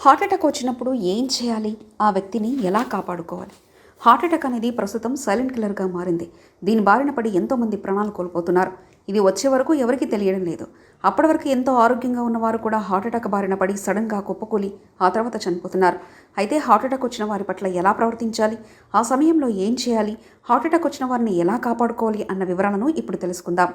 Heart attack వచ్చినప్పుడు ఏం చేయాలి? ఆ వ్యక్తిని ఎలా కాపాడుకోవాలి? హార్ట్ అటాక్ అనేది ప్రస్తుతం సైలెంట్ కిల్లర్గా మారింది. దీని బారిన పడి ఎంతోమంది ప్రాణాలు కోల్పోతున్నారు. ఇది వచ్చే వరకు ఎవరికీ తెలియడం లేదు. అప్పటి వరకు ఎంతో ఆరోగ్యంగా ఉన్నవారు కూడా హార్ట్ అటాక్ బారిన పడి సడన్గా కుప్పకూలి ఆ తర్వాత చనిపోతున్నారు. అయితే హార్ట్ అటాక్ వచ్చిన వారి పట్ల ఎలా ప్రవర్తించాలి? ఆ సమయంలో ఏం చేయాలి? హార్ట్ అటాక్ వచ్చిన వారిని ఎలా కాపాడుకోవాలి? అన్న వివరాలను ఇప్పుడు తెలుసుకుందాం.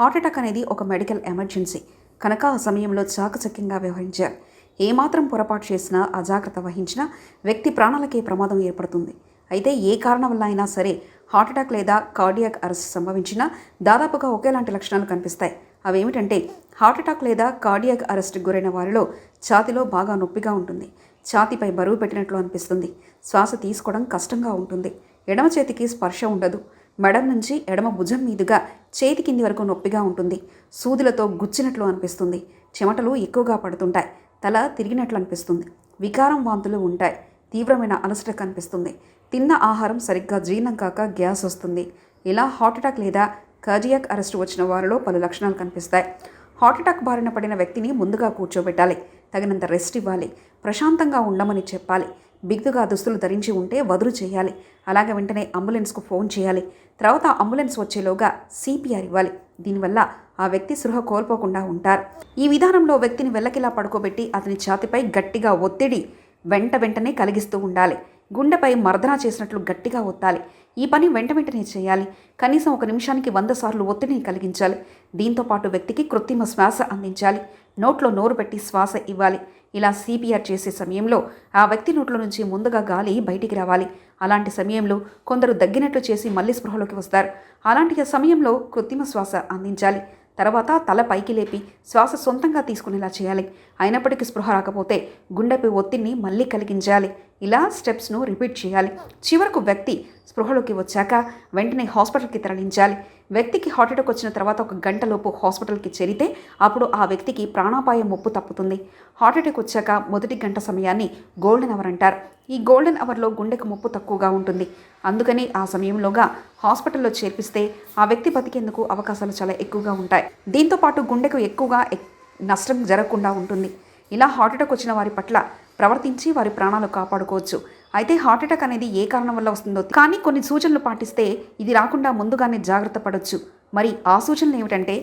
హార్ట్ అటాక్ అనేది ఒక మెడికల్ ఎమర్జెన్సీ. కనుక ఆ సమయంలో చాకచక్యంగా వ్యవహరించాలి. ఏమాత్రం పొరపాటు చేసినా అజాగ్రత్త వహించినా వ్యక్తి ప్రాణాలకే ప్రమాదం ఏర్పడుతుంది. అయితే ఏ కారణం వల్ల అయినా సరే హార్ట్ అటాక్ లేదా కార్డియాక్ అరెస్ట్ సంభవించినా దాదాపుగా ఒకేలాంటి లక్షణాలు కనిపిస్తాయి. అవేమిటంటే హార్ట్ అటాక్ లేదా కార్డియాక్ అరెస్ట్ గురైన వారిలో ఛాతిలో బాగా నొప్పిగా ఉంటుంది. ఛాతిపై బరువు పెట్టినట్లు అనిపిస్తుంది. శ్వాస తీసుకోవడం కష్టంగా ఉంటుంది. ఎడమ చేతికి స్పర్శ ఉండదు. మెడం నుంచి ఎడమ భుజం మీదుగా చేతి కింది వరకు నొప్పిగా ఉంటుంది. సూదులతో గుచ్చినట్లు అనిపిస్తుంది. చెమటలు ఎక్కువగా పడుతుంటాయి. తల తిరిగినట్లు అనిపిస్తుంది వికారం వాంతులు ఉంటాయి. తీవ్రమైన అలసట కనిపిస్తుంది. తిన్న ఆహారం సరిగ్గా జీర్ణం కాక గ్యాస్ వస్తుంది. ఇలా హార్ట్ అటాక్ లేదా కార్డియాక్ అరెస్ట్ వచ్చిన వారిలో పలు లక్షణాలు కనిపిస్తాయి. హార్ట్ అటాక్ బారిన పడిన వ్యక్తిని ముందుగా కూర్చోబెట్టాలి. తగినంత రెస్ట్ ఇవ్వాలి. ప్రశాంతంగా ఉండమని చెప్పాలి. బిగ్దుగా దుస్తులు ధరించి ఉంటే వదులు చేయాలి. అలాగే వెంటనే అంబులెన్స్కు ఫోన్ చేయాలి. తర్వాత అంబులెన్స్ వచ్చేలోగా సిపిఆర్ ఇవ్వాలి. దీనివల్ల ఆ వ్యక్తి సృహ కోల్పోకుండా ఉంటారు. ఈ విధానంలో వ్యక్తిని వెల్లకిలా పడుకోబెట్టి అతని ఛాతిపై గట్టిగా ఒత్తిడి వెంట వెంటనే కలిగిస్తూ ఉండాలి. గుండెపై మర్దన చేసినట్లు గట్టిగా ఒత్తాలి. ఈ పని వెంట వెంటనే చేయాలి. కనీసం ఒక నిమిషానికి వంద సార్లు ఒత్తిడిని కలిగించాలి. దీంతో పాటు వ్యక్తికి కృత్రిమ శ్వాస అందించాలి. నోట్లో నోరు పెట్టి శ్వాస ఇవ్వాలి. ఇలా సిపిఆర్ చేసే సమయంలో ఆ వ్యక్తి నోట్లో నుంచి ముందుగా గాలి బయటికి రావాలి. అలాంటి సమయంలో కొందరు దగ్గినట్లు చేసి మళ్ళీ స్పృహలోకి వస్తారు. అలాంటి సమయంలో కృత్రిమ శ్వాస అందించాలి. తర్వాత తల పైకి లేపి శ్వాస సొంతంగా తీసుకునేలా చేయాలి. అయినప్పటికీ స్పృహ రాకపోతే గుండెపై ఒత్తిడిని మళ్ళీ కలిగించాలి. ఇలా స్టెప్స్ను రిపీట్ చేయాలి. చివరకు వ్యక్తి స్పృహలోకి వచ్చాక వెంటనే హాస్పిటల్కి తరలించాలి. వ్యక్తికి హార్ట్ అటాక్ వచ్చిన తర్వాత ఒక గంటలోపు హాస్పిటల్కి చేరితే అప్పుడు ఆ వ్యక్తికి ప్రాణాపాయం ముప్పు తప్పుతుంది. హార్ట్ అటాక్ వచ్చాక మొదటి గంట సమయాన్ని గోల్డెన్ అవర్ అంటారు. ఈ గోల్డెన్ అవర్లో గుండెకు ముప్పు తక్కువగా ఉంటుంది. అందుకని ఆ సమయంలోగా హాస్పిటల్లో చేర్పిస్తే ఆ వ్యక్తి బతికేందుకు అవకాశాలు చాలా ఎక్కువగా ఉంటాయి. దీంతో పాటు గుండెకు ఎక్కువగా నష్టం జరగకుండా ఉంటుంది. ఇలా హార్ట్ అటాక్ వచ్చిన వారి పట్ల ప్రవర్తించి వారి ప్రాణాలు కాపాడుకోవచ్చు. అయితే హార్ట్ అటాక్ అనేది ఏ కారణం వల్ల వస్తుందో కానీ కొన్ని సూచనలు పాటిస్తే ఇది రాకుండా ముందుగానే జాగ్రత్త పడవచ్చు మరి ఆ సూచనలు ఏమిటంటే